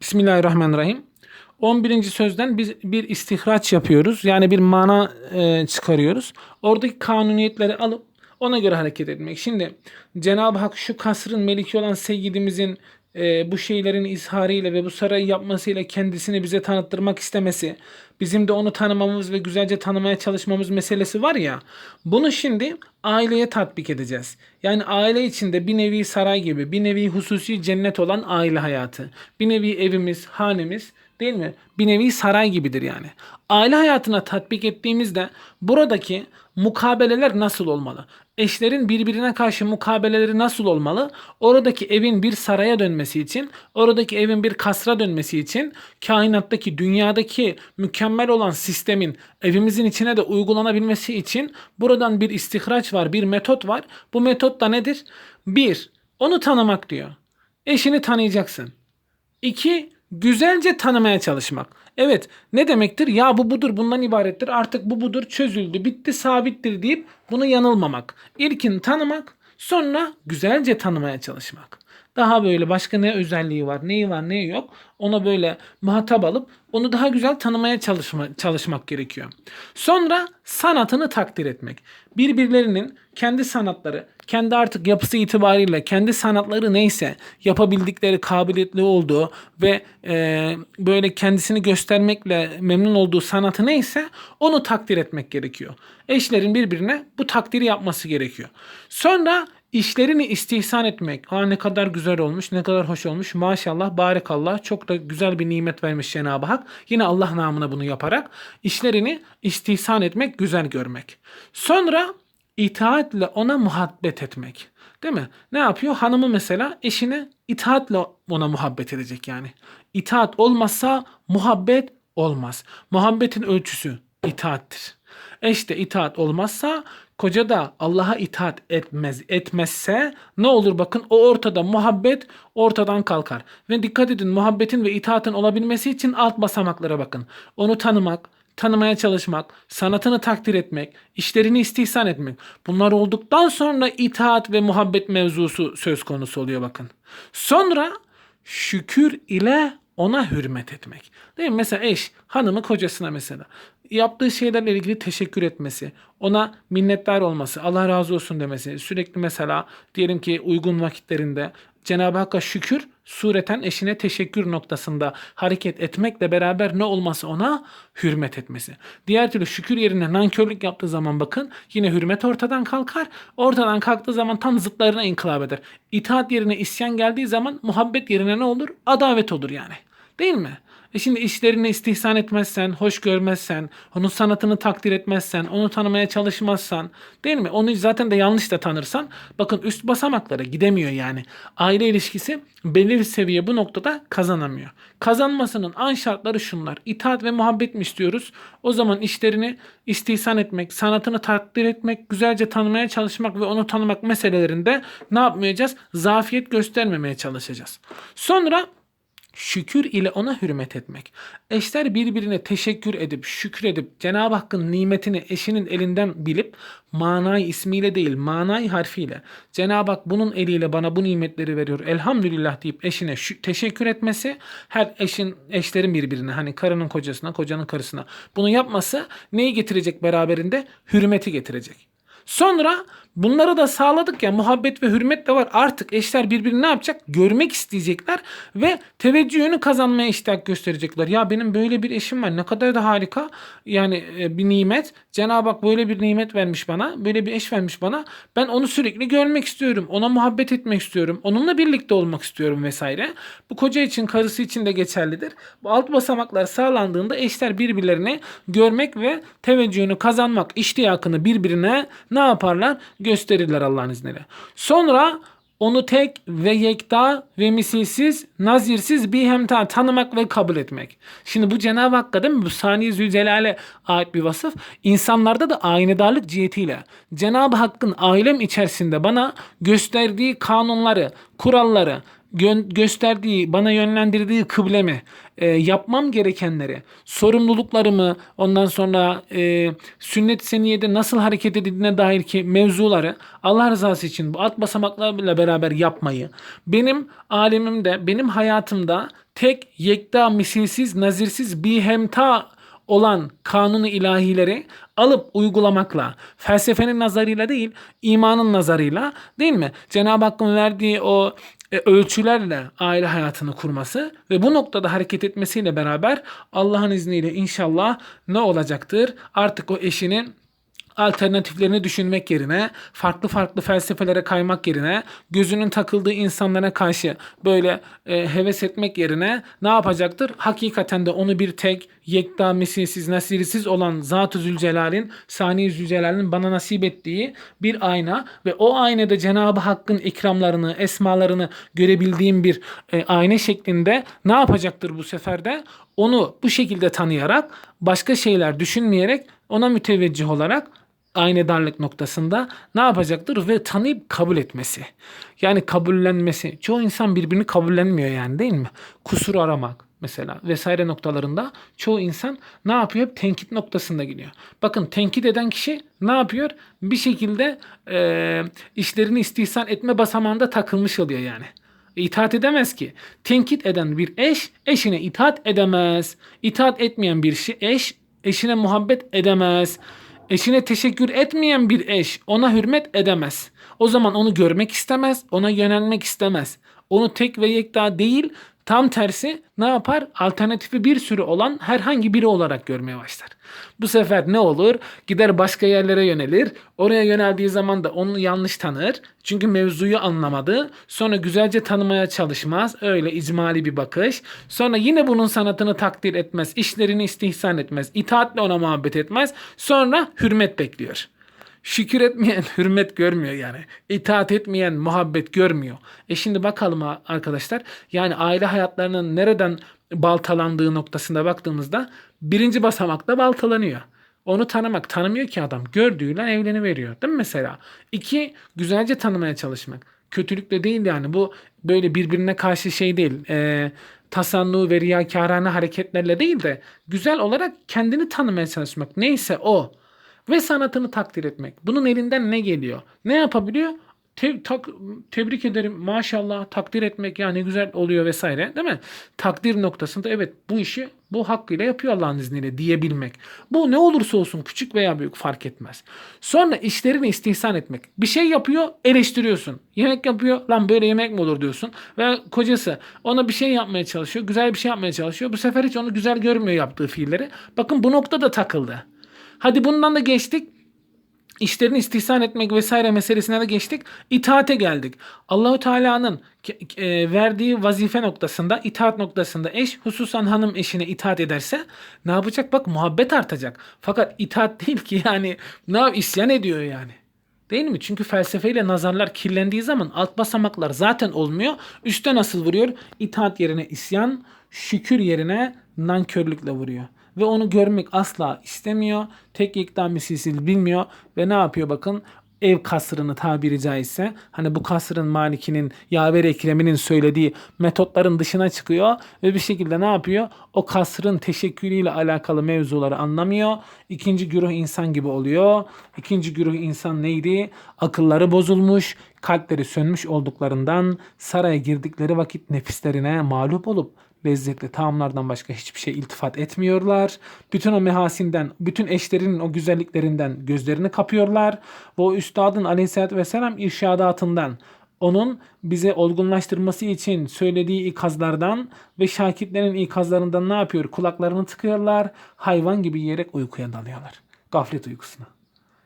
Bismillahirrahmanirrahim. 11. sözden biz bir istihraç yapıyoruz. Yani bir mana e, çıkarıyoruz. Oradaki kanuniyetleri alıp ona göre hareket etmek. Şimdi Cenab-ı Hak şu kasrın meliki olan Seyyidimizin e, bu şeylerin izharıyla ve bu sarayı yapmasıyla kendisini bize tanıttırmak istemesi, bizim de onu tanımamız ve güzelce tanımaya çalışmamız meselesi var ya, bunu şimdi aileye tatbik edeceğiz. Yani aile içinde bir nevi saray gibi, bir nevi hususi cennet olan aile hayatı, bir nevi evimiz, hanemiz değil mi? Bir nevi saray gibidir yani. Aile hayatına tatbik ettiğimizde buradaki mukabeleler nasıl olmalı? Eşlerin birbirine karşı mukabeleleri nasıl olmalı? Oradaki evin bir saraya dönmesi için, oradaki evin bir kasra dönmesi için kainattaki, dünyadaki mükemmel olan sistemin evimizin içine de uygulanabilmesi için buradan bir istihraç var, bir metot var. Bu metot da nedir? Bir, onu tanımak diyor. Eşini tanıyacaksın. İki, güzelce tanımaya çalışmak. Evet ne demektir? Ya bu budur bundan ibarettir. Artık bu budur çözüldü bitti sabittir deyip bunu yanılmamak. İlkin tanımak sonra güzelce tanımaya çalışmak. Daha böyle başka ne özelliği var, neyi var, neyi yok ona böyle muhatap alıp onu daha güzel tanımaya çalışma, çalışmak gerekiyor. Sonra sanatını takdir etmek. Birbirlerinin kendi sanatları, kendi artık yapısı itibariyle kendi sanatları neyse yapabildikleri, kabiliyetli olduğu ve e, böyle kendisini göstermekle memnun olduğu sanatı neyse onu takdir etmek gerekiyor. Eşlerin birbirine bu takdiri yapması gerekiyor. Sonra işlerini istihsan etmek. Ha ne kadar güzel olmuş, ne kadar hoş olmuş. Maşallah, barekallah. Çok da güzel bir nimet vermiş Cenab-ı Hak. Yine Allah namına bunu yaparak işlerini istihsan etmek, güzel görmek. Sonra itaatle ona muhabbet etmek. Değil mi? Ne yapıyor? Hanımı mesela eşine itaatle ona muhabbet edecek yani. İtaat olmazsa muhabbet olmaz. Muhabbetin ölçüsü itaattir. Eş de itaat olmazsa koca da Allah'a itaat etmez etmezse ne olur bakın o ortada muhabbet ortadan kalkar. Ve dikkat edin muhabbetin ve itaatin olabilmesi için alt basamaklara bakın. Onu tanımak, tanımaya çalışmak, sanatını takdir etmek, işlerini istihsan etmek. Bunlar olduktan sonra itaat ve muhabbet mevzusu söz konusu oluyor bakın. Sonra şükür ile ona hürmet etmek. Değil mi? Mesela eş hanımı kocasına mesela yaptığı şeylerle ilgili teşekkür etmesi, ona minnettar olması, Allah razı olsun demesi, sürekli mesela diyelim ki uygun vakitlerinde Cenab-ı Hakk'a şükür, sureten eşine teşekkür noktasında hareket etmekle beraber ne olması ona hürmet etmesi. Diğer türlü şükür yerine nankörlük yaptığı zaman bakın yine hürmet ortadan kalkar. Ortadan kalktığı zaman tam zıtlarına inkılap eder. İtaat yerine isyan geldiği zaman muhabbet yerine ne olur? Adavet olur yani. Değil mi? E şimdi işlerini istihsan etmezsen, hoş görmezsen, onun sanatını takdir etmezsen, onu tanımaya çalışmazsan, değil mi? Onu zaten de yanlış da tanırsan, bakın üst basamaklara gidemiyor yani. Aile ilişkisi belli bir seviye bu noktada kazanamıyor. Kazanmasının an şartları şunlar. İtaat ve muhabbet mi istiyoruz? O zaman işlerini istihsan etmek, sanatını takdir etmek, güzelce tanımaya çalışmak ve onu tanımak meselelerinde ne yapmayacağız? Zafiyet göstermemeye çalışacağız. Sonra şükür ile ona hürmet etmek. Eşler birbirine teşekkür edip şükür edip Cenab-ı Hakk'ın nimetini eşinin elinden bilip manayı ismiyle değil manayı harfiyle Cenab-ı Hak bunun eliyle bana bu nimetleri veriyor elhamdülillah deyip eşine teşekkür etmesi her eşin eşlerin birbirine hani karının kocasına kocanın karısına bunu yapması neyi getirecek beraberinde hürmeti getirecek. Sonra bunları da sağladık ya muhabbet ve hürmet de var. Artık eşler birbirini ne yapacak? Görmek isteyecekler ve teveccühünü kazanmaya iştah gösterecekler. Ya benim böyle bir eşim var ne kadar da harika. Yani e, bir nimet. Cenab-ı Hak böyle bir nimet vermiş bana. Böyle bir eş vermiş bana. Ben onu sürekli görmek istiyorum. Ona muhabbet etmek istiyorum. Onunla birlikte olmak istiyorum vesaire. Bu koca için karısı için de geçerlidir. Bu alt basamaklar sağlandığında eşler birbirlerini görmek ve teveccühünü kazanmak, iştiyakını birbirine ne yaparlar? Gösterirler Allah'ın izniyle. Sonra onu tek ve yekta ve misilsiz, nazirsiz bir hemta tanımak ve kabul etmek. Şimdi bu Cenab-ı Hakk'a değil mi? Bu Sani Zülcelal'e ait bir vasıf. İnsanlarda da aynedarlık cihetiyle Cenab-ı Hakk'ın ailem içerisinde bana gösterdiği kanunları, kuralları, gö- gösterdiği, bana yönlendirdiği kıblemi, e, yapmam gerekenleri, sorumluluklarımı, ondan sonra e, sünnet seniyede nasıl hareket edildiğine dair ki mevzuları Allah rızası için bu alt basamaklarla beraber yapmayı, benim alemimde, benim hayatımda tek, yekta, misilsiz, nazirsiz, bihemta olan kanunu ilahileri alıp uygulamakla, felsefenin nazarıyla değil, imanın nazarıyla değil mi? Cenab-ı Hakk'ın verdiği o e, ölçülerle aile hayatını kurması ve bu noktada hareket etmesiyle beraber Allah'ın izniyle inşallah ne olacaktır? Artık o eşinin alternatiflerini düşünmek yerine, farklı farklı felsefelere kaymak yerine, gözünün takıldığı insanlara karşı böyle e, heves etmek yerine ne yapacaktır? Hakikaten de onu bir tek, yekta, misilsiz, nasirsiz olan Zat-ı Zülcelal'in, Sani Zülcelal'in bana nasip ettiği bir ayna ve o aynada Cenab-ı Hakk'ın ikramlarını, esmalarını görebildiğim bir e, ayna şeklinde ne yapacaktır bu sefer de? Onu bu şekilde tanıyarak, başka şeyler düşünmeyerek, ona müteveccih olarak aynedarlık noktasında ne yapacaktır ve tanıyıp kabul etmesi. Yani kabullenmesi. Çoğu insan birbirini kabullenmiyor yani değil mi? Kusur aramak mesela vesaire noktalarında çoğu insan ne yapıyor? Hep tenkit noktasında gidiyor. Bakın tenkit eden kişi ne yapıyor? Bir şekilde e, işlerini istihsan etme basamağında takılmış oluyor yani. İtaat edemez ki. Tenkit eden bir eş eşine itaat edemez. İtaat etmeyen bir eş eşine muhabbet edemez. Eşine teşekkür etmeyen bir eş ona hürmet edemez. O zaman onu görmek istemez, ona yönelmek istemez. Onu tek ve yekta değil, tam tersi ne yapar? Alternatifi bir sürü olan herhangi biri olarak görmeye başlar. Bu sefer ne olur? Gider başka yerlere yönelir. Oraya yöneldiği zaman da onu yanlış tanır. Çünkü mevzuyu anlamadı. Sonra güzelce tanımaya çalışmaz. Öyle icmali bir bakış. Sonra yine bunun sanatını takdir etmez. işlerini istihsan etmez. itaatle ona muhabbet etmez. Sonra hürmet bekliyor. Şükür etmeyen hürmet görmüyor yani. İtaat etmeyen muhabbet görmüyor. E şimdi bakalım arkadaşlar. Yani aile hayatlarının nereden baltalandığı noktasında baktığımızda birinci basamakta baltalanıyor. Onu tanımak. Tanımıyor ki adam. Gördüğüyle evleni veriyor. Değil mi mesela? İki, güzelce tanımaya çalışmak. Kötülükle değil yani. Bu böyle birbirine karşı şey değil. E, tasannu ve riyakarane hareketlerle değil de güzel olarak kendini tanımaya çalışmak. Neyse o ve sanatını takdir etmek. Bunun elinden ne geliyor? Ne yapabiliyor? Te- tak- tebrik ederim maşallah takdir etmek yani güzel oluyor vesaire değil mi? Takdir noktasında evet bu işi bu hakkıyla yapıyor Allah'ın izniyle diyebilmek. Bu ne olursa olsun küçük veya büyük fark etmez. Sonra işlerini istihsan etmek. Bir şey yapıyor eleştiriyorsun. Yemek yapıyor lan böyle yemek mi olur diyorsun. Ve kocası ona bir şey yapmaya çalışıyor. Güzel bir şey yapmaya çalışıyor. Bu sefer hiç onu güzel görmüyor yaptığı fiilleri. Bakın bu noktada takıldı. Hadi bundan da geçtik. İşlerini istihsan etmek vesaire meselesine de geçtik. İtaate geldik. Allahu Teala'nın e, verdiği vazife noktasında, itaat noktasında eş hususan hanım eşine itaat ederse ne yapacak? Bak muhabbet artacak. Fakat itaat değil ki yani ne yap isyan ediyor yani. Değil mi? Çünkü felsefeyle nazarlar kirlendiği zaman alt basamaklar zaten olmuyor. Üste nasıl vuruyor? İtaat yerine isyan, şükür yerine nankörlükle vuruyor ve onu görmek asla istemiyor. Tek yektan misilsiz bilmiyor ve ne yapıyor bakın ev kasrını tabiri caizse hani bu kasrın malikinin yaver ekreminin söylediği metotların dışına çıkıyor ve bir şekilde ne yapıyor? O kasrın teşekkülüyle alakalı mevzuları anlamıyor. İkinci güruh insan gibi oluyor. İkinci güruh insan neydi? Akılları bozulmuş, kalpleri sönmüş olduklarından saraya girdikleri vakit nefislerine mağlup olup lezzetli taamlardan başka hiçbir şey iltifat etmiyorlar. Bütün o mehasinden, bütün eşlerinin o güzelliklerinden gözlerini kapıyorlar. Ve o üstadın aleyhissalatü vesselam irşadatından onun bize olgunlaştırması için söylediği ikazlardan ve şakitlerin ikazlarından ne yapıyor? Kulaklarını tıkıyorlar. Hayvan gibi yiyerek uykuya dalıyorlar. Gaflet uykusuna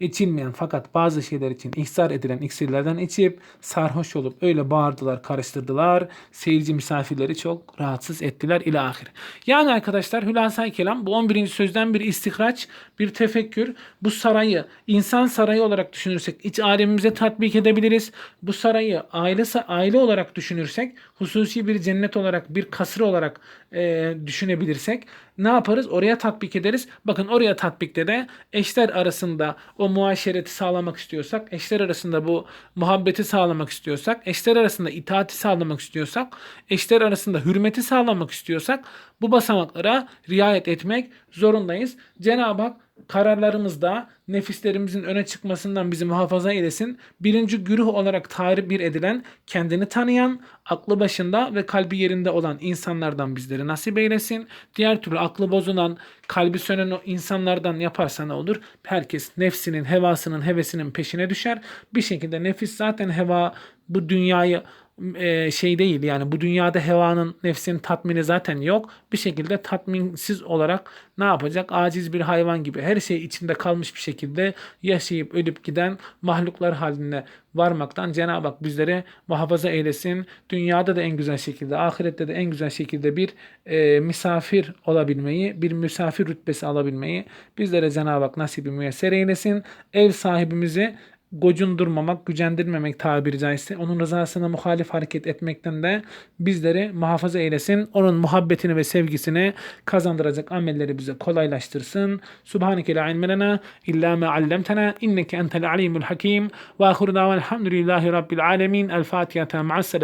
içilmeyen fakat bazı şeyler için ihsar edilen iksirlerden içip sarhoş olup öyle bağırdılar, karıştırdılar. Seyirci misafirleri çok rahatsız ettiler ila ahir. Yani arkadaşlar hülasa kelam bu 11. sözden bir istihraç, bir tefekkür. Bu sarayı insan sarayı olarak düşünürsek iç alemimize tatbik edebiliriz. Bu sarayı aile aile olarak düşünürsek hususi bir cennet olarak, bir kasır olarak e, düşünebilirsek ne yaparız? Oraya tatbik ederiz. Bakın oraya tatbikte de eşler arasında o muaşereti sağlamak istiyorsak, eşler arasında bu muhabbeti sağlamak istiyorsak, eşler arasında itaati sağlamak istiyorsak, eşler arasında hürmeti sağlamak istiyorsak bu basamaklara riayet etmek zorundayız. Cenab-ı Hak kararlarımızda nefislerimizin öne çıkmasından bizi muhafaza eylesin. Birinci güruh olarak tarih bir edilen, kendini tanıyan, aklı başında ve kalbi yerinde olan insanlardan bizleri nasip eylesin. Diğer türlü aklı bozulan, kalbi sönen o insanlardan yaparsa ne olur? Herkes nefsinin, hevasının, hevesinin peşine düşer. Bir şekilde nefis zaten heva bu dünyayı şey değil yani bu dünyada hevanın nefsinin tatmini zaten yok. Bir şekilde tatminsiz olarak ne yapacak? Aciz bir hayvan gibi her şey içinde kalmış bir şekilde yaşayıp ölüp giden mahluklar haline varmaktan Cenab-ı Hak bizleri muhafaza eylesin. Dünyada da en güzel şekilde, ahirette de en güzel şekilde bir e, misafir olabilmeyi, bir misafir rütbesi alabilmeyi bizlere Cenab-ı Hak nasibi müyesser eylesin. Ev sahibimizi gocundurmamak, gücendirmemek tabiri caizse onun rızasına muhalif hareket etmekten de bizleri muhafaza eylesin. Onun muhabbetini ve sevgisini kazandıracak amelleri bize kolaylaştırsın. Subhaneke la ilme illa ma allamtana inneke entel alimul hakim ve ahiru davan elhamdülillahi rabbil alemin. El Fatiha ma'as.